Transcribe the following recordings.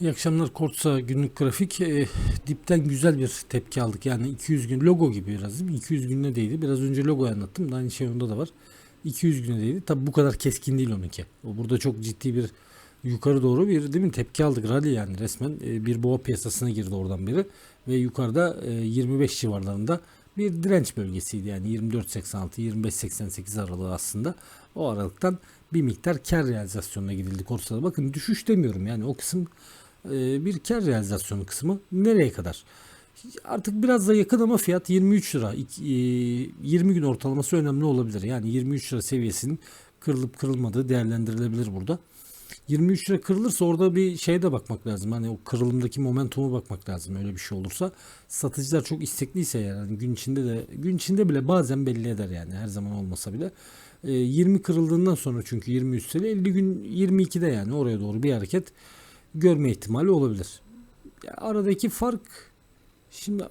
İyi akşamlar Kortsa günlük grafik. E, dipten güzel bir tepki aldık. Yani 200 gün logo gibi biraz değil mi? 200 gününe değdi. Biraz önce logoyu anlattım. da Aynı şey onda da var. 200 güne değdi. Tabi bu kadar keskin değil onunki. Burada çok ciddi bir yukarı doğru bir değil mi tepki aldık rally yani resmen E, bir boğa piyasasına girdi oradan biri ve yukarıda e, 25 civarlarında bir direnç bölgesiydi yani 24.86 25.88 aralığı aslında o aralıktan bir miktar kar realizasyonuna gidildi Korsa'da. Bakın düşüş demiyorum yani o kısım e, bir kar realizasyonu kısmı nereye kadar? Artık biraz da yakın ama fiyat 23 lira. İk- e, 20 gün ortalaması önemli olabilir. Yani 23 lira seviyesinin kırılıp kırılmadığı değerlendirilebilir burada. 23 lira kırılırsa orada bir şeye de bakmak lazım. Hani o kırılımdaki momentumu bakmak lazım öyle bir şey olursa. Satıcılar çok istekliyse yani gün içinde de gün içinde bile bazen belli eder yani her zaman olmasa bile. E, 20 kırıldığından sonra çünkü 20 üsteli 50 gün 22'de yani oraya doğru bir hareket görme ihtimali olabilir. Aradaki fark şimdi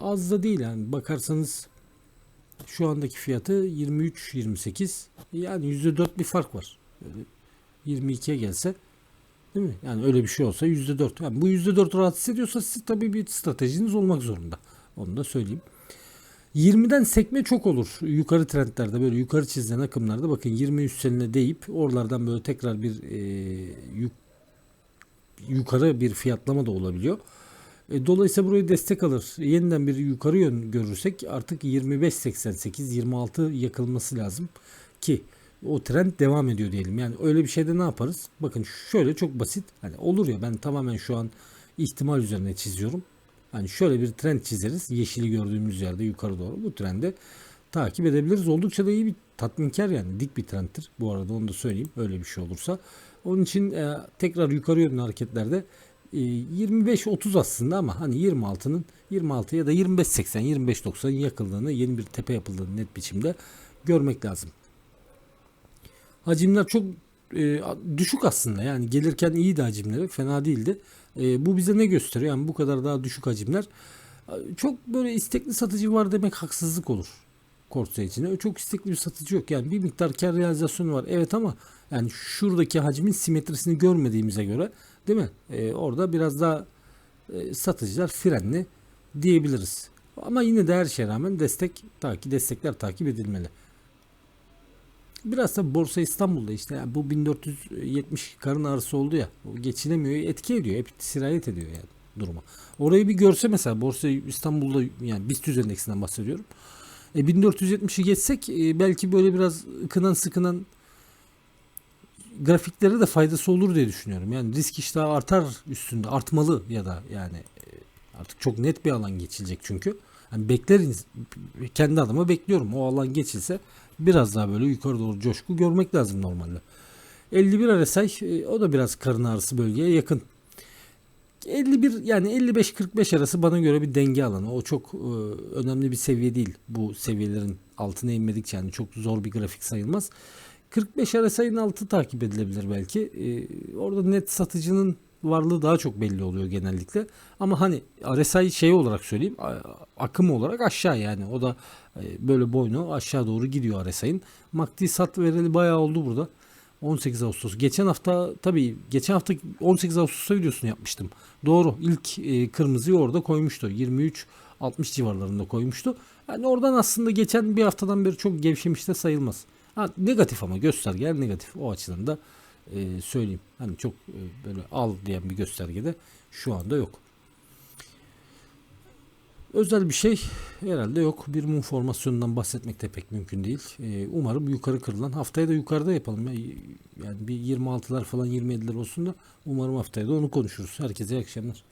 az da değil yani bakarsanız şu andaki fiyatı 23-28 yani %4 bir fark var. Böyle 22'ye gelse değil mi? Yani öyle bir şey olsa %4. Yani bu %4 rahatsız ediyorsa siz tabii bir stratejiniz olmak zorunda. Onu da söyleyeyim. 20'den sekme çok olur. Yukarı trendlerde böyle yukarı çizilen akımlarda bakın 20 üstlerine deyip oralardan böyle tekrar bir e, yuk, yukarı bir fiyatlama da olabiliyor. E, dolayısıyla burayı destek alır. Yeniden bir yukarı yön görürsek artık 25.88 26 yakılması lazım ki o trend devam ediyor diyelim. Yani öyle bir şeyde ne yaparız? Bakın şöyle çok basit. Hani olur ya ben tamamen şu an ihtimal üzerine çiziyorum. Hani şöyle bir trend çizeriz. Yeşili gördüğümüz yerde yukarı doğru bu trendi takip edebiliriz. Oldukça da iyi bir tatminkar yani dik bir trendtir. Bu arada onu da söyleyeyim öyle bir şey olursa. Onun için e, tekrar yukarı yönlü hareketlerde e, 25-30 aslında ama hani 26'nın 26 ya da 25-80 25-90'ın yakıldığını yeni bir tepe yapıldığını net biçimde görmek lazım. Hacimler çok e, düşük aslında yani gelirken iyiydi hacimleri fena değildi. E, bu bize ne gösteriyor? Yani bu kadar daha düşük hacimler e, çok böyle istekli satıcı var demek haksızlık olur. Korsa için. Çok istekli bir satıcı yok. Yani bir miktar kar realizasyonu var. Evet ama yani şuradaki hacmin simetrisini görmediğimize göre değil mi? E, orada biraz daha e, satıcılar frenli diyebiliriz. Ama yine de her şeye rağmen destek takip destekler takip edilmeli. Biraz da Borsa İstanbul'da işte yani bu 1470 karın ağrısı oldu ya. Geçinemiyor, etki ediyor. Hep sirayet ediyor yani duruma. Orayı bir görse mesela Borsa İstanbul'da yani BIST endeksinden bahsediyorum. E 1470'i geçsek e, belki böyle biraz ıkınan sıkınan grafiklere de faydası olur diye düşünüyorum. Yani risk iştahı artar üstünde artmalı ya da yani e, artık çok net bir alan geçilecek çünkü. Yani bekleriz kendi adıma bekliyorum. O alan geçilse biraz daha böyle yukarı doğru coşku görmek lazım normalde. 51 RSI e, o da biraz karın ağrısı bölgeye yakın. 51 yani 55-45 arası bana göre bir denge alanı. O çok e, önemli bir seviye değil. Bu seviyelerin altına inmedikçe yani çok zor bir grafik sayılmaz. 45 RSI'nin altı takip edilebilir belki. E, orada net satıcının varlığı daha çok belli oluyor genellikle. Ama hani RSI şey olarak söyleyeyim akım olarak aşağı yani o da e, böyle boynu aşağı doğru gidiyor RSI'nin. MACD sat vereli bayağı oldu burada. 18 Ağustos. Geçen hafta tabii geçen hafta 18 Ağustos'ta videosunu yapmıştım. Doğru. ilk e, kırmızıyı orada koymuştu. 23 60 civarlarında koymuştu. Yani oradan aslında geçen bir haftadan beri çok gevşemiş de sayılmaz. Ha, negatif ama göstergeler negatif. O açıdan da e, söyleyeyim. Hani çok e, böyle al diyen bir göstergede şu anda yok. Özel bir şey herhalde yok. Bir mum formasyonundan bahsetmek de pek mümkün değil. Ee, umarım yukarı kırılan. Haftaya da yukarıda yapalım. Ya. Yani bir 26'lar falan 27'ler olsun da umarım haftaya da onu konuşuruz. Herkese iyi akşamlar.